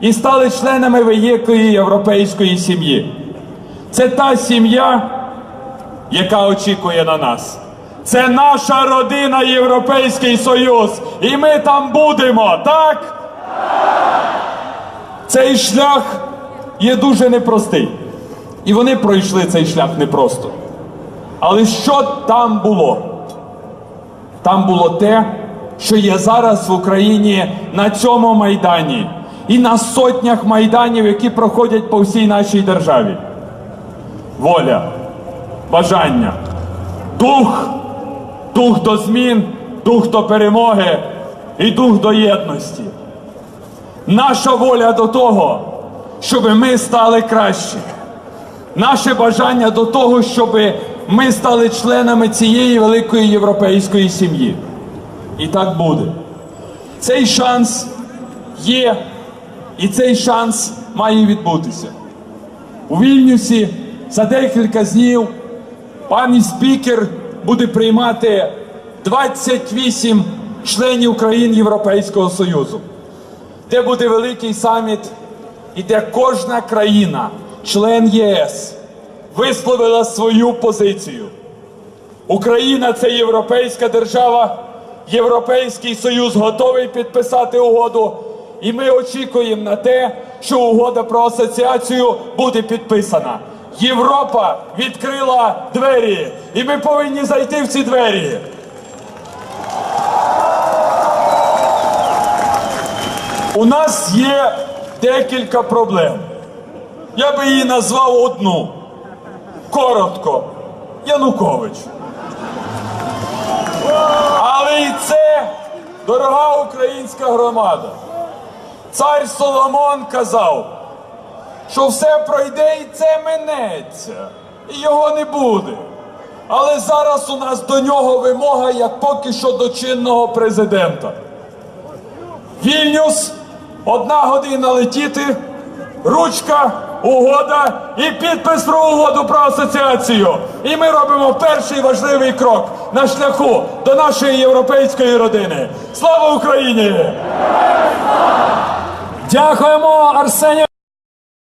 і стали членами великої європейської сім'ї. Це та сім'я, яка очікує на нас. Це наша родина Європейський Союз. І ми там будемо, так? Цей шлях є дуже непростий. І вони пройшли цей шлях непросто. Але що там було? Там було те, що є зараз в Україні на цьому майдані і на сотнях майданів, які проходять по всій нашій державі. Воля, бажання, дух, дух до змін, дух до перемоги і дух до єдності. Наша воля до того, щоб ми стали краще. Наше бажання до того, щоб ми стали членами цієї великої європейської сім'ї. І так буде. Цей шанс є, і цей шанс має відбутися. У Вільнюсі за декілька днів пані спікер буде приймати 28 членів країн Європейського Союзу, де буде великий саміт, і де кожна країна, член ЄС, висловила свою позицію. Україна це європейська держава, Європейський Союз готовий підписати угоду. І ми очікуємо на те, що угода про асоціацію буде підписана. Європа відкрила двері, і ми повинні зайти в ці двері. У нас є декілька проблем. Я би її назвав одну. Коротко. Янукович. Але і це дорога українська громада. Цар Соломон казав, що все пройде і це минеться, і його не буде. Але зараз у нас до нього вимога, як поки що до чинного президента. Вільнюс, одна година летіти, ручка, угода і підпис про угоду про асоціацію. І ми робимо перший важливий крок на шляху до нашої європейської родини. Слава Україні! Дякуємо, Арсенію.